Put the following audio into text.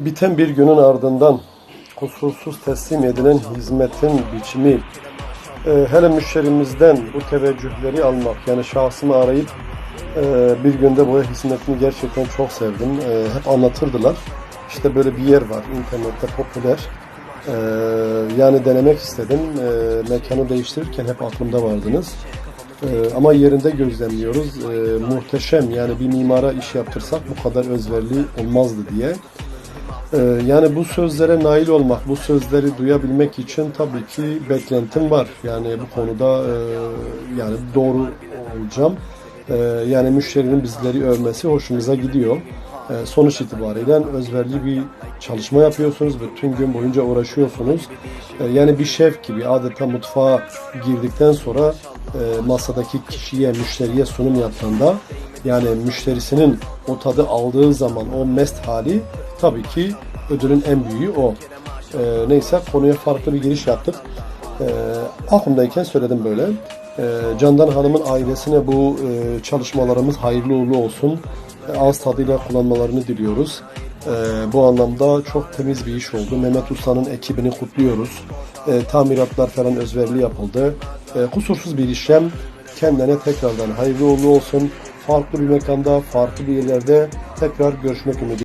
Biten bir günün ardından kusursuz teslim edilen hizmetin biçimi, e, hele müşterimizden bu teveccühleri almak, yani şahsımı arayıp e, bir günde boya hizmetini gerçekten çok sevdim. E, hep anlatırdılar. İşte böyle bir yer var internette popüler. E, yani denemek istedim. E, mekanı değiştirirken hep aklımda vardınız. E, ama yerinde gözlemliyoruz. E, muhteşem yani bir mimara iş yaptırsak bu kadar özverili olmazdı diye. Ee, Yani bu sözlere nail olmak, bu sözleri duyabilmek için tabii ki beklentim var. Yani bu konuda e, yani doğru olacağım. Ee, Yani müşterinin bizleri övmesi hoşumuza gidiyor. Ee, Sonuç itibariyle özverili bir çalışma yapıyorsunuz ve tüm gün boyunca uğraşıyorsunuz. Yani bir şef gibi adeta mutfağa girdikten sonra e, masadaki kişiye, müşteriye sunum yaptığında yani müşterisinin o tadı aldığı zaman o mest hali tabii ki ödülün en büyüğü o. Ee, neyse konuya farklı bir giriş yaptık. Ee, aklımdayken söyledim böyle. Ee, Candan Hanım'ın ailesine bu e, çalışmalarımız hayırlı uğurlu olsun. E, ağız tadıyla kullanmalarını diliyoruz. Ee, bu anlamda çok temiz bir iş oldu. Mehmet Usta'nın ekibini kutluyoruz. Ee, tamiratlar falan özverili yapıldı. Ee, kusursuz bir işlem. Kendine tekrardan hayırlı uğurlu olsun. Farklı bir mekanda, farklı bir yerlerde tekrar görüşmek ümidiyle.